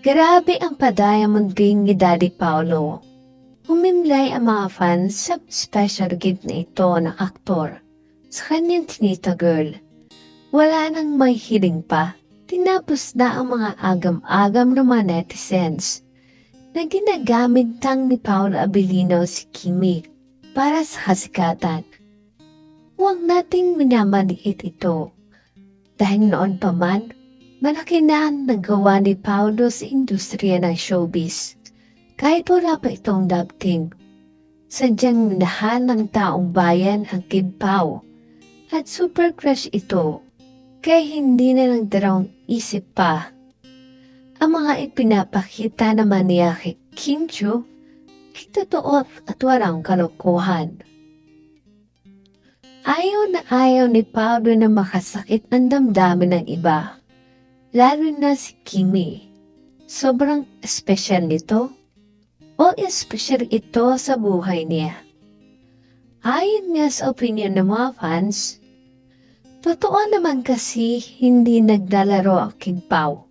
Grabe ang pa-diamond ring ni Daddy Paolo. Humimlay ang mga fans sa special gift na ito ng aktor sa kanyang tinita girl. Wala nang may hiling pa. Tinapos na ang mga agam-agam ng mga na ginagamit tang ni Paolo Abilino si Kimi para sa kasikatan. Huwag nating minamaliit ito. Dahil noon pa man, malaki na ang nagawa ni Paolo sa industriya ng showbiz. Kahit wala pa itong dub. Sadyang minahan ng taong bayan ang Kid Pao. At super crush ito. Kaya hindi na nagdarawang isip pa. Ang mga ipinapakita naman niya kay Kim Chu, ay totoo at walang kalokohan. Ayaw na ayaw ni Pablo na makasakit ang damdamin ng iba. Lalo na si Kimi. Sobrang espesyal nito. O espesyal ito sa buhay niya. Ayon nga sa opinion ng mga fans, totoo naman kasi hindi naglalaro King Pao.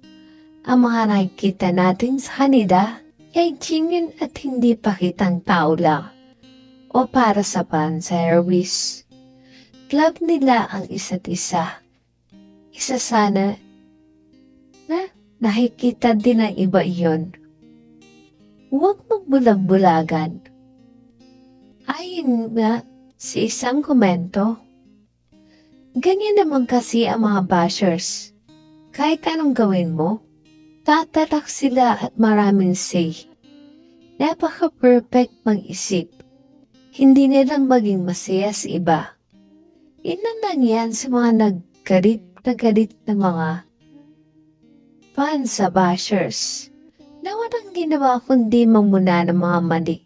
Ang mga nakikita natin sa kanila ay genuine at hindi pakitang tao lang o para sa panservice. Love nila ang isa't isa. Isa sana na nakikita din ng iba iyon. Huwag magbulag-bulagan. Ayon nga sa isang komento, ganyan naman kasi ang mga bashers. Kahit anong gawin mo, tatatak sila at maraming say. Napaka-perfect mag-isip. Hindi nilang maging masaya sa iba. Ilan lang yan sa mga naggalit na galit na mga fans sa bashers na walang ginawa kundi mamuna ng mga mali.